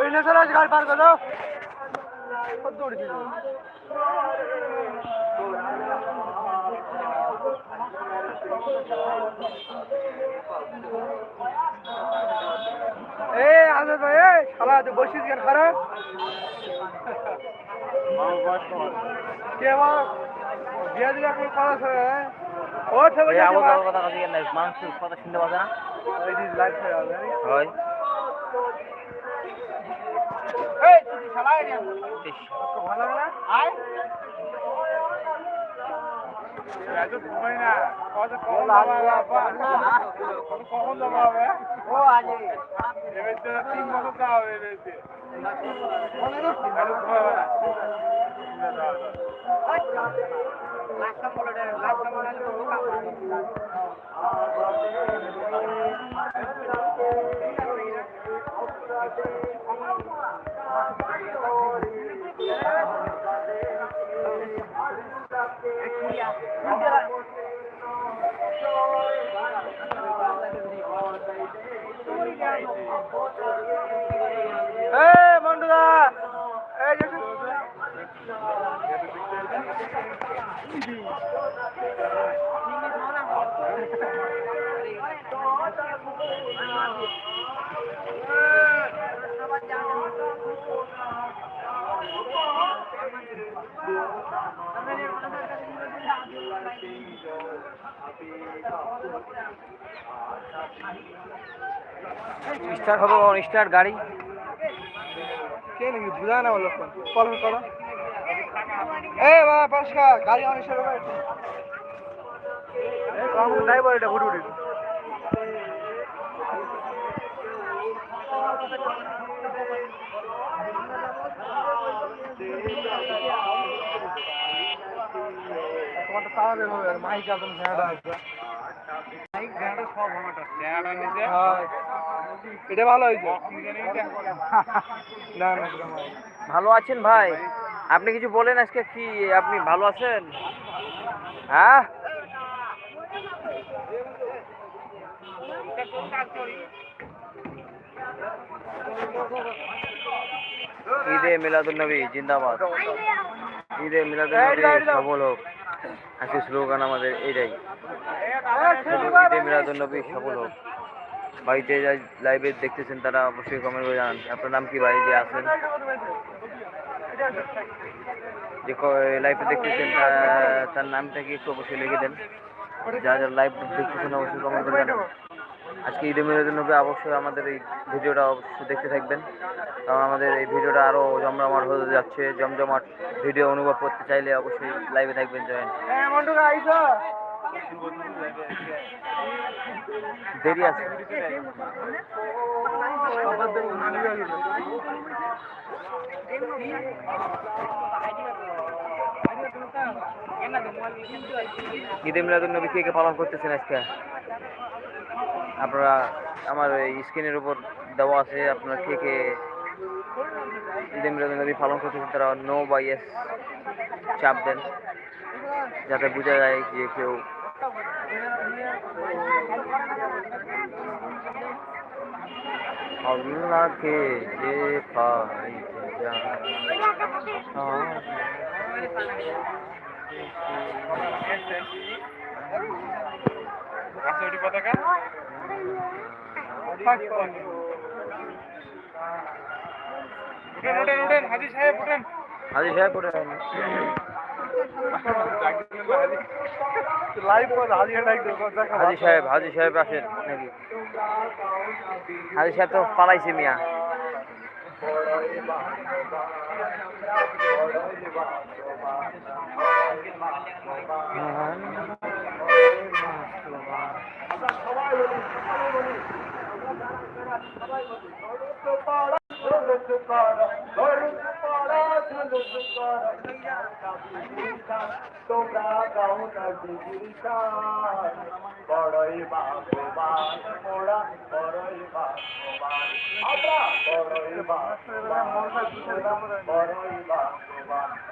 এই না চলে গাড়ি পার করো। কত দিল এ আজাদ ভাই এ শালা তুই বসিস কেন খারাপ? কে আমার বিয়া দিলে এখন কথা শুনে ও ঠেবে কথা মানুষ কথা শুনতে পাচ্ছে না? ওই দিস লাইভ হয়। কখন জমা হবে ও আজে এবার তিন বছর দেওয়া হবে এবার ঘুমাবে এই মন্টুদা এই যে স্টার্ট হবে কখন স্টার্ট গাড়ি। কে নাকি? বুঝা না বলো কল করো। এ, বাবা পাশকা গাড়ি সরো ভাই ড্রাইভার এটা ঘুরে তোমার তো মাইক আছে ভেড়া আছে। মাইক ভেড়া সব আমারটা ভেড়া নিচে এটা ভালো হয়েছে? না না ভালো। আছেন ভাই? আপনি কিছু বলেন আজকে কি আপনি ভালো আছেন? হ্যাঁ? ঈদে মিলাদুল নবী জিন্দাবাদ। ঈদে মিলাদুল নবী সফল হোক। আজকে স্লোগান আমাদের এটাই ঈদে নবী সফল হোক। বাড়িতে যা লাইভে দেখতেছেন তারা অবশ্যই কমেন্ট করে জানান। আপনার নাম কি ভাই? যে আছেন? যে লাইভে দেখতেছেন তার নামটা কি একটু অবশ্যই লিখে দেন। যা যা লাইভ দেখতেছেন, অবশ্যই কমেন্ট করে জানান। আজকে ঈদে মিলাদুল নবী অবশ্যই আমাদের এই ভিডিওটা অবশ্যই দেখতে থাকবেন। কারণ আমাদের এই ভিডিওটা আরও জমজমাট হতে যাচ্ছে। জমজমাট ভিডিও অনুভব করতে চাইলে অবশ্যই লাইভে থাকবেন জয়েন। আইছো দেরি আছে। ঈদে মিলাদুল নবী কে কে পালন করতেছেন আজকে। আপনারা আমার স্ক্রিনের উপর দেওয়া আছে আপনারা কে কে মিলাদুল পালন করতেছেন তারা নো বা ইয়েস চাপ দেন। যাতে বোঝা যায় যে কেউ যায় আছে উঠেন উঠেন উঠেন, হাজি সাহেব, উঠেন। হাজি সাহেব সাহেব, হাজি সাহেব আসেন নাকি? হাজি সাহেব তো পালাইছে মিয়া। তোমরা গাও বড়ই বাগবান মোড়া বড়ই বাগবান আমরা বড়ই বাগবান বড়ই বাগবান আমরা বড়ই বাগবান বড়ই বাগবান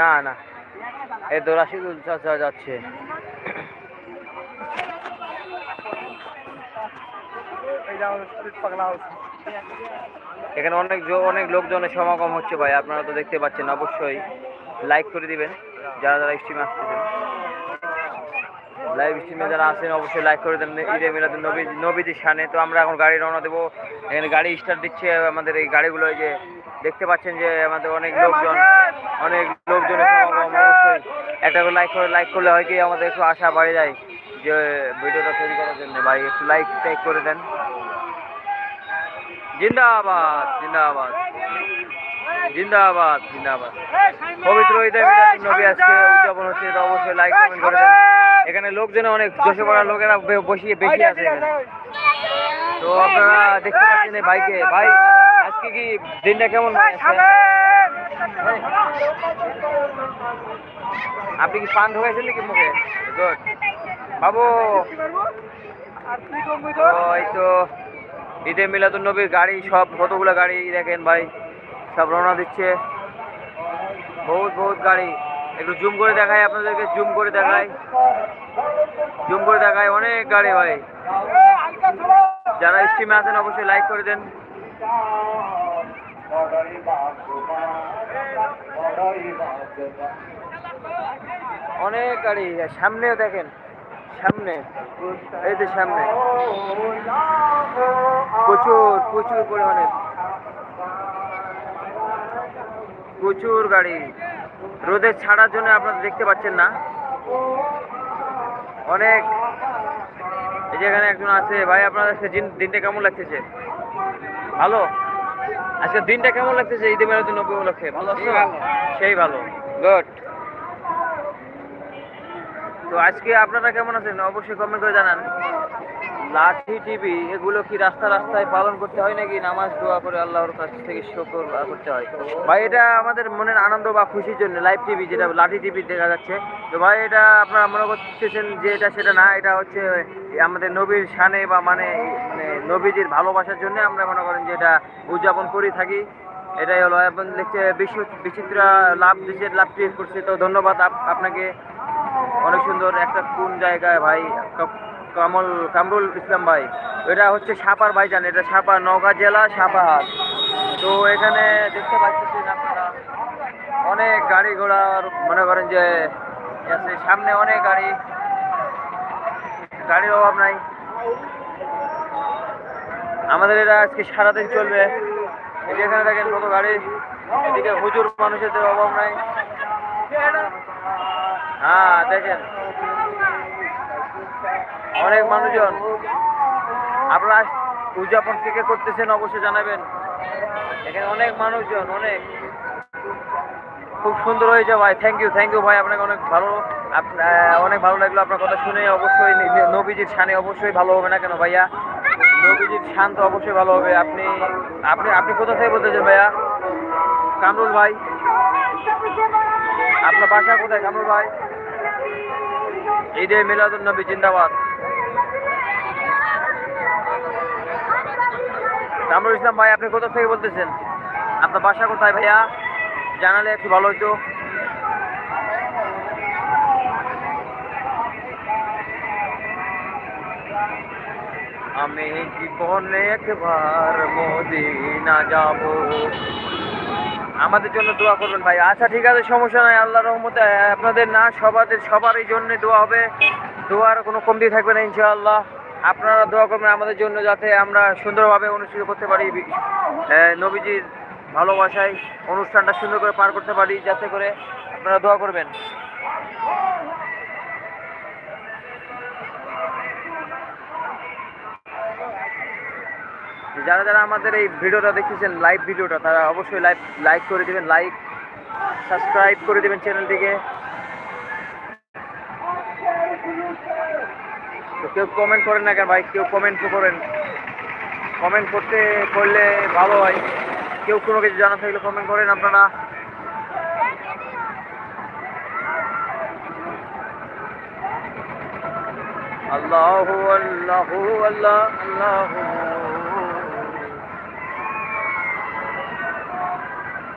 না না। এ তো রাশিদুল চাচা যাচ্ছে। এখানে অনেক অনেক লোকজনের সমাগম হচ্ছে ভাই, আপনারা তো দেখতে পাচ্ছেন। অবশ্যই লাইক করে দিবেন, যারা যারা স্ট্রিমে আসতেছেন। লাইভ স্ট্রিমে যারা আছেন, অবশ্যই লাইক করে দেন। ঈদে মিলাদ নবী নবীজির শানে। তো আমরা এখন গাড়ি রওনা দেবো। এখানে গাড়ি স্টার্ট দিচ্ছে আমাদের এই গাড়িগুলো যে দেখতে পাচ্ছেন যে আমাদের অনেক লোকজন, অনেক অবশ্যই। একটা লাইক করে লাইক করলে হয় কি আমাদের একটু আশা বাড়ে যায় যে ভিডিওটা তৈরি করার জন্য। ভাই, একটু লাইক টাইক করে দেন। জিন্দাবাদ জিন্দাবাদ। জিন্দাবাদ জিন্দাবাদ। পবিত্র ঈদে মিলাদ নবী আজকে উদযাপন হচ্ছে, তো অবশ্যই লাইক কমেন্ট করে দেন। এখানে লোকজন অনেক জোশে পড়া লোকেরা বসিয়ে বেশি আছে তো আপনারা দেখতে পাচ্ছেন এই ভাইকে ভাই, আজকে কি দিনটা কেমন আপনি কি পান ঢোকাইছেন নাকি মুখে? গুড বাবু। এই তো ঈদে মিলাদুল নবীর গাড়ি, সব কতগুলো গাড়ি দেখেন ভাই। সব রওনা দিচ্ছে। বহুত বহুত গাড়ি। একটু জুম করে দেখাই আপনাদেরকে জুম করে দেখাই। জুম করে দেখাই, অনেক গাড়ি ভাই। যারা স্ট্রিমে আছেন, অবশ্যই লাইক করে দেন। অনেক গাড়ি, সামনেও দেখেন, সামনে, এই যে সামনে। প্রচুর প্রচুর পরিমাণে। প্রচুর গাড়ি। রোদে ছাড়ার জন্য আপনারা দেখতে পাচ্ছেন না। অনেক। এই যে এখানে একজন আছে। ভাই দিন- দিনটা কেমন লাগতেছে? ভালো? আজকে দিনটা কেমন লাগতেছে? ঈদে মেলাদুল নবী উপলক্ষে? ভালো আছো? সেই ভালো। গুড তো আজকে আপনারা কেমন আছেন? অবশ্যই কমেন্ট করে জানান। লাঠি, টিভি, এগুলো কি রাস্তা রাস্তায় পালন করতে হয় নাকি নামাজ, দোয়া করে আল্লাহর কাছ থেকে শুকর করতে হয়? ভাই, এটা আমাদের মনের আনন্দ বা খুশির জন্য, লাইভ টিভি যেটা, লাঠি, টিভি দেখা যাচ্ছে। তো ভাই, এটা আপনারা মনে করতেছেন যে এটা সেটা না, এটা হচ্ছে আমাদের নবীর শানে বা মানে মানে নবীজির ভালোবাসার জন্য আমরা মনে করেন যে এটা উদযাপন করে থাকি। এটাই হলো এবং দেখতে বিশ্ব বিচিত্র লাভ দিচ্ছে লাভ ক্রিয়েট করছে। তো ধন্যবাদ আপ- আপনাকে। অনেক সুন্দর একটা কোন জায়গায় ভাই কমল, কামরুল ইসলাম ভাই। এটা হচ্ছে সাপার ভাইজান, এটা সাপার নওগাঁ জেলা সাপাহার তো এখানে দেখতে পাচ্ছেন আপনারা, অনেক গাড়ি ঘোড়ার, মনে করেন যে সামনে অনেক গাড়ি, গাড়ির অভাব নাই। আমাদের এটা আজকে সারাদিন চলবে। এখানে দেখেন কত গাড়ি, এদিকে হুজুর মানুষের অভাব নাই। হ্যাঁ দেখেন। অনেক মানুষজন। আপনারা উদযাপন কে কে করতেছেন অবশ্যই জানাবেন। এখানে অনেক মানুষজন, অনেক। খুব সুন্দর হয়েছে ভাই থ্যাংক ইউ থ্যাংক ইউ ভাই, আপনাকে অনেক ভালো অনেক ভালো লাগল আপনার কথা শুনে। অবশ্যই নবীজির শানে অবশ্যই ভালো হবে না কেন ভাইয়া? নবীজির শান তো অবশ্যই ভালো হবে। আপনি আপনি আপনি কোথা থেকে বলতেছেন ভাইয়া? কামরুল ভাই। আপনার বাসা কোথায়, কামরুল ভাই? ঈদে মিলাদুল নবী জিন্দাবাদ। কামরুল ইসলাম ভাই, আপনি কোথা থেকে বলতেছেন? আপনার বাসা কোথায় ভাইয়া? জানালে একটু ভালো হতো আমি জীবনে একবার মদিনা যাব। আমাদের জন্য দোয়া করবেন ভাই। আচ্ছা ঠিক আছে, সমস্যা নাই আল্লাহ রহমতে আপনাদের না সবাদের, সবারই জন্য দোয়া হবে। দোয়ার কোনো কমতি থাকবে না, ইনশাআল্লাহ। আপনারা দোয়া করবেন আমাদের জন্য যাতে আমরা সুন্দরভাবে অনুষ্ঠিত করতে পারি নবীজির ভালোবাসায় অনুষ্ঠানটা সুন্দর করে পার করতে পারি, যাতে করে আপনারা দোয়া করবেন। যারা যারা আমাদের এই ভিডিওটা দেখতেছেন লাইভ ভিডিওটা, তারা অবশ্যই লাইভ লাইক করে দিবেন লাইক সাবস্ক্রাইব করে দেবেন চ্যানেলটিকে তো কেউ কমেন্ট করেন না কেন ভাই? কেউ কমেন্ট করেন। কমেন্ট করতে, করলে ভালো হয়। কেউ কোনো কিছু জানা থাকলে কমেন্ট করেন আপনারা। আল্লাহ আল্লাহ আল্লাহ আল্লাহ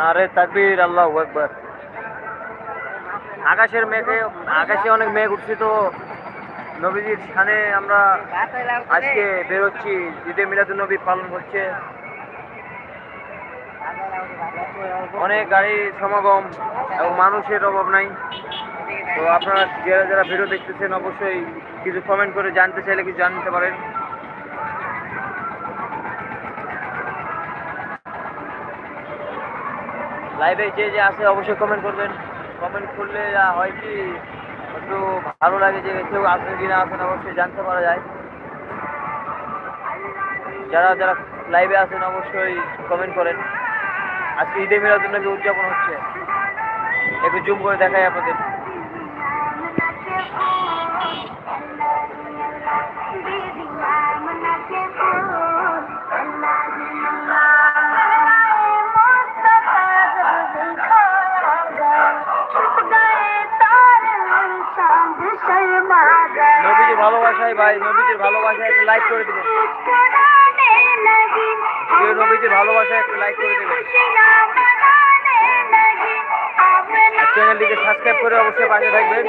নারে তাকবীর, আল্লাহ একবার আকাশের মেঘে, আকাশে অনেক মেঘ উঠছে তো। নবীজির স্থানে আমরা আজকে বেরোচ্ছি, ঈদে মিলাদুল নবী পালন করছে অনেক গাড়ির সমাগম এবং মানুষের অভাব নাই। তো আপনারা যারা যারা ভিডিও দেখতেছেন, অবশ্যই কিছু কমেন্ট করে জানতে চাইলে কিছু জানতে পারেন। লাইভে যে যে আছে অবশ্যই কমেন্ট করবেন। কমেন্ট করলে হয় কি, একটু ভালো লাগে যে কেউ আসেন কি না আসেন অবশ্যই জানতে পারা যায়। যারা যারা লাইভে আছেন, অবশ্যই কমেন্ট করেন। আজকে ঈদে মেলার জন্য উদযাপন হচ্ছে। একটু জুম করে দেখাই আপনাদের। ভালোবাসায় ভাই, নবীজির ভালোবাসায় একটা লাইক করে দিবেন। কেউ নবীজির ভালোবাসায় একটু লাইক করে দেবেন। চ্যানেলটিকে সাবস্ক্রাইব করে অবশ্যই পাশে থাকবেন।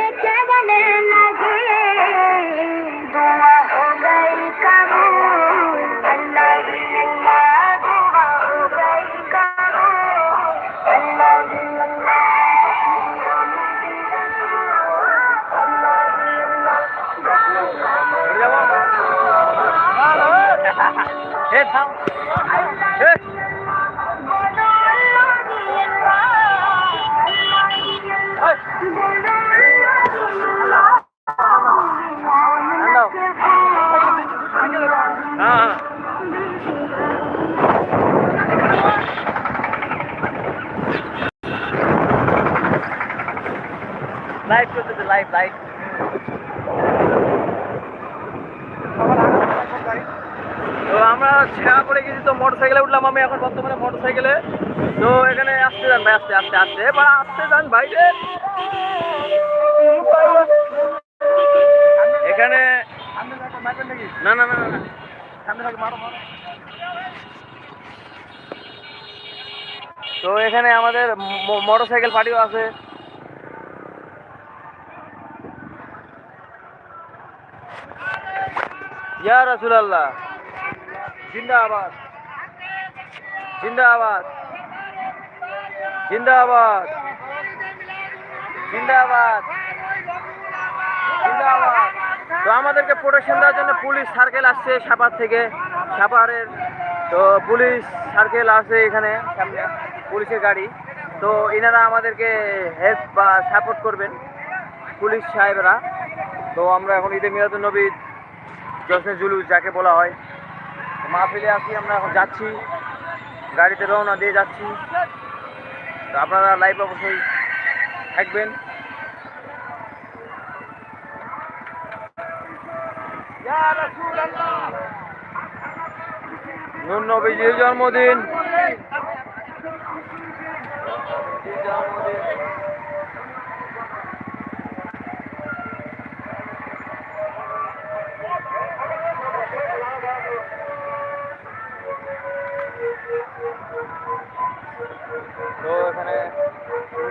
তো আমরা গেছি তো মোটর সাইকেলে উঠলাম আমি এখন বর্তমানে মোটর সাইকেলে তো এখানে আসতে যান ভাই আসতে আসতে আসতে। এবার আসতে যান ভাই এখানে না না, না তো এখানে আমাদের মোটর সাইকেল পার্টিও আছে। ইয়া রাসূলুল্লাহ। জিন্দাবাদ। জিন্দাবাদ। জিন্দাবাদ। জিন্দাবাদ। জিন্দাবাদ। তো আমাদেরকে প্রোটেকশন দেওয়ার জন্য পুলিশ সার্কেল আসছে সাপার থেকে। সাপারের, তো পুলিশ সার্কেল আছে এখানে পুলিশের গাড়ি। তো এনারা আমাদেরকে হেল্প বা সাপোর্ট করবেন, পুলিশ সাহেবরা। তো আমরা এখন ঈদে মিলাদুল জশ্নে জুলুস যাকে বলা হয়। মাহফিলে আসি আমরা এখন যাচ্ছি। গাড়িতে রওনা দিয়ে যাচ্ছি। তো আপনারা লাইভ অবশ্যই থাকবেন। নুন নবীজির জন্মদিন জন্মদিন।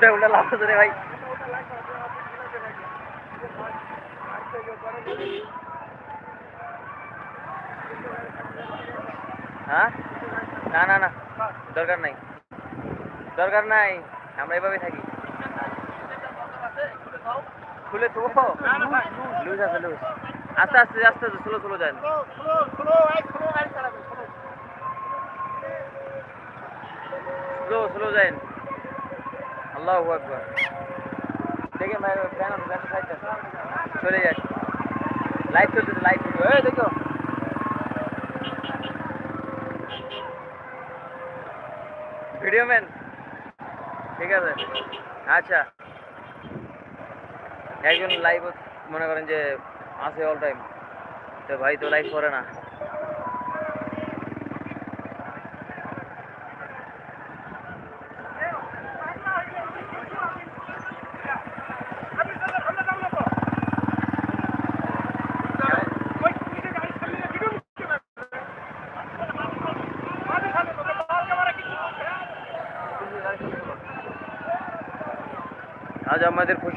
উল্টা উল্টা লাভ রে ভাই। হ্যাঁ? না না না। দরকার নাই। দরকার নাই। আমরা এভাবে থাকি। খুলে তো। লুজ আছে লুজ। আস্তে আস্তে আস্তে আস্তে স্লো স্লো যান। স্লো স্লো যান। আল্লাহু দেখে চলে লাইভ ভিডিও এই দেখো। ভিডিও ম্যান ঠিক আছে। আচ্ছা। একজন লাইভ মনে করেন যে, আছে অল টাইম তো ভাই তো লাইভ করে না আজ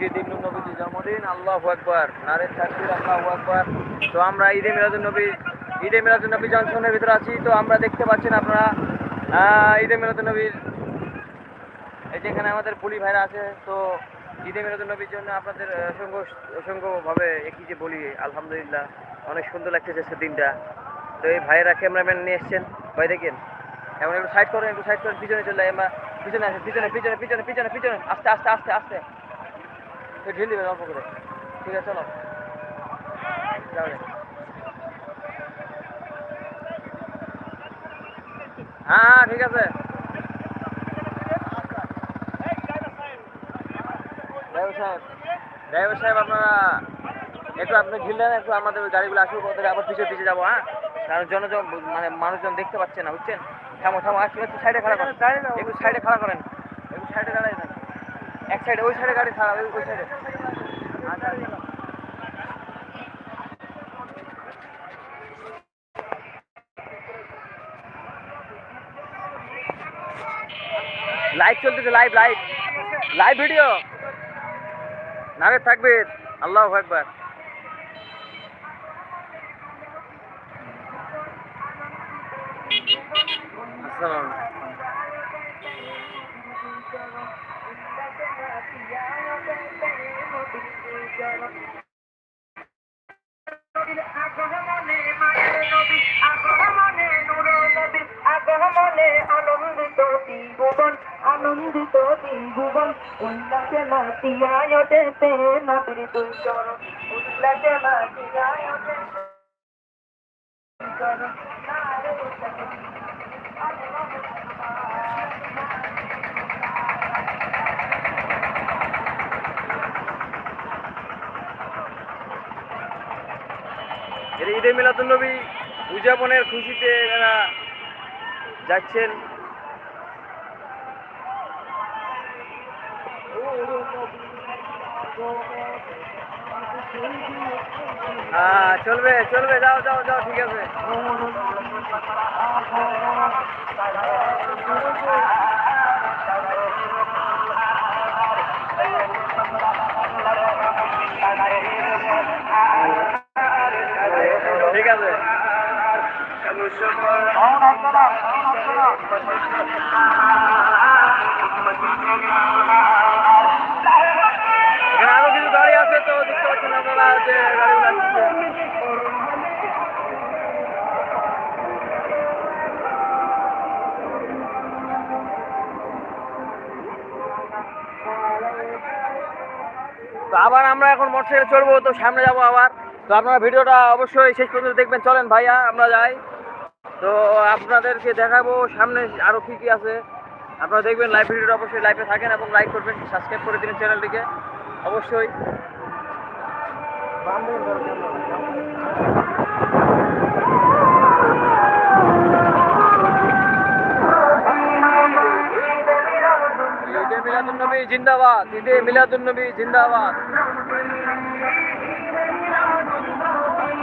ঈদে আমরা দেখতে পাচ্ছেন আপনারা ঈদে মিলাদুন নবীর, এই যে এখানে আমাদের পুলি ভাইরা আছে, তো ঈদে মিলাদুন নবীর জন্য আপনাদের অসংখ্য, অসংখ্যভাবে একই যে বলি, আলহামদুলিল্লাহ, অনেক সুন্দর লাগতেছে দিনটা। তো এই ভাইয়েরা ক্যামেরাম্যান নিয়ে এসছেন। ভাই দেখেন, এখন একটু সাইড করেন, একটু সাইড করেন, পিছনে চলে পিছনে আসেন, পিছনে পিছনে পিছনে পিছনে পিছনে, আস্তে আস্তে আস্তে আস্তে। ঢিল দিবেন অল্প করে। ঠিক আছে চলো। যাও হ্যাঁ হ্যাঁ ঠিক আছে। ড্রাইভার সাহেব ড্রাইভার সাহেব আপনারা একটু আপনি ঢিল দেন একটু আমাদের গাড়িগুলো আসুক ওদের আবার পিছিয়ে পিছিয়ে যাব হ্যাঁ? কারণ জনজন মানে মানুষজন দেখতে পাচ্ছে না বুঝছেন? থামো থামো একটু একটু সাইডে খাড়া করেন। একটু সাইডে খাড়া করেন একটু সাইডে দাঁড়াই থাকেন এক সাইডে ওই সাইডে গাড়ি খারাপ ওই সাইডে। লাইভ চলতেছে লাইভ লাইভ লাইভ ভিডিও নারে থাকবে আল্লাহ একবার আসসালাম আগমনে আনন্দিত ত্রিভুবন উল্লাসে মাতিয়ায় ওঠেতে নবীর দুই চরণ উল্লাসে মাতিয়ায় ওঠে চরণ ঈদে মিলাদুন নবী উদযাপনের খুশিতে এরা যাচ্ছেন। চলবে চলবে যাও যাও যাও ঠিক আছে। ঠিক আছে এখানে আরও কিছু গাড়ি আছে তো দেখতে পাচ্ছেন আপনারা যে গাড়িগুলো তো আবার আমরা এখন মোটরসাইকেল চড়বো তো সামনে যাব আবার। তো আপনারা ভিডিওটা অবশ্যই শেষ পর্যন্ত দেখবেন। চলেন ভাইয়া, আমরা যাই। তো আপনাদেরকে দেখাবো সামনে আরও কী কী আছে। আপনারা দেখবেন লাইভ ভিডিওটা অবশ্যই লাইভে থাকেন এবং লাইক করবেন সাবস্ক্রাইব করে দিন চ্যানেলটিকে অবশ্যই। ঈদে মিলাদুন্নবী জিন্দাবাদ, ঈদে মিলাদুন্নবী জিন্দাবাদ।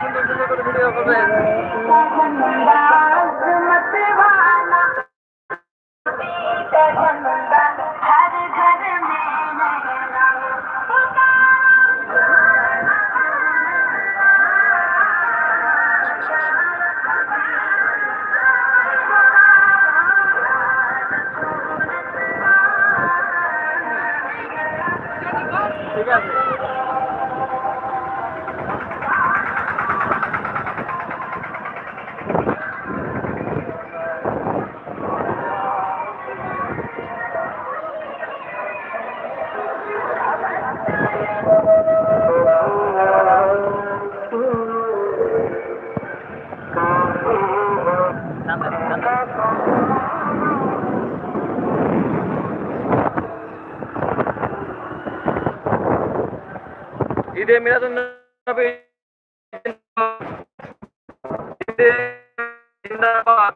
ভিডিও করবে।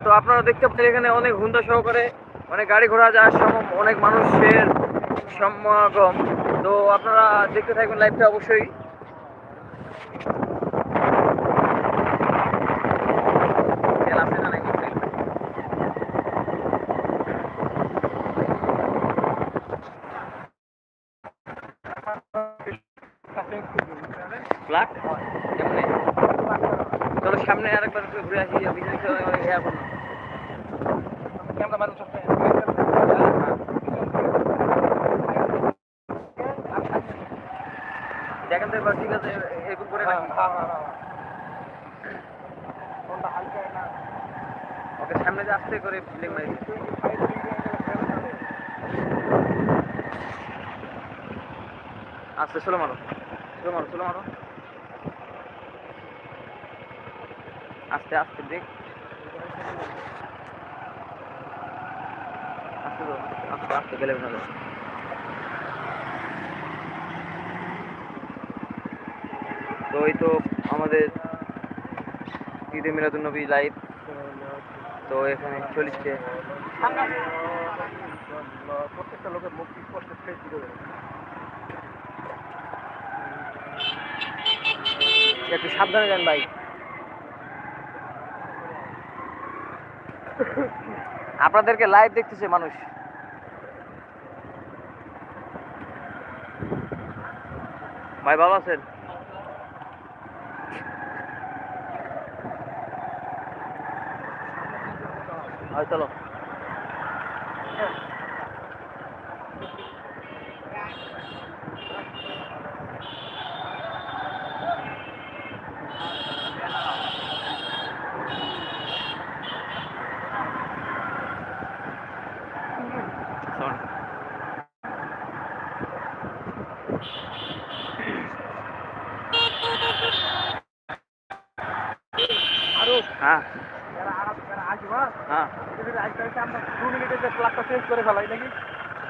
তো আপনারা দেখতে পাচ্ছেন এখানে অনেক হুন্দা সহকারে অনেক গাড়ি ঘোড়া সম অনেক মানুষের সমাগম। তো আপনারা দেখতে থাকবেন লাইভটা অবশ্যই তেল আপনি জানেন কি তেল? ফ্ল্যাট কেমনে চলো সামনে আরেকবার একটু ঘুরে আসি বিজনেস ইয়া করুন দেখেন তো এবার ঠিক আছে এরকম করে রাখি ওকে সামনে যে আস্তে করে ফিলিং মারি আস্তে স্লো মারো স্লো মারো স্লো মারো। আস্তে আস্তে ব্রেক আস্তে আস্তে আস্তে গেলে ভালো। তো এই তো আমাদের ঈদে মিলাদুন্নবী লাইভ তো এখানে চলছে। প্রত্যেকটা লোকের ফেস একটু সাবধানে যান ভাই। আপনাদেরকে লাইভ দেখতেছে মানুষ। ভাই ভালো আছেন? হয় চলো Sorry. আরও হ্যাঁ যারা আরব যারা আসবা আমরা দু মিনিটে যে প্লাগটা চেঞ্জ করে ফেলাই নাকি?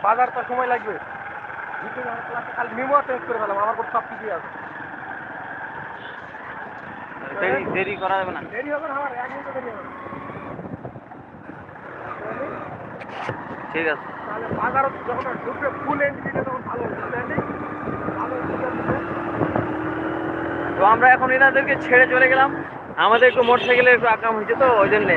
বাজারটা সময় লাগবে। ভিতরে আমার প্লাগটা খালি মেমো চেঞ্জ করে ফেলাম আমার কোনো সব কিছুই আছে। দেরি দেরি করা যাবে না। দেরি হবে না আমার এক দেরি হবে ঠিক আছে। তাহলে যখন ঢুকবে ফুল এন্ট্রিটা তখন ভালো হবে ভালো তো আমরা এখন এনাদেরকে ছেড়ে চলে গেলাম। আমাদের একটু মোটরসাইকেলে একটু আকাম হয়েছে তো ওই জন্যে।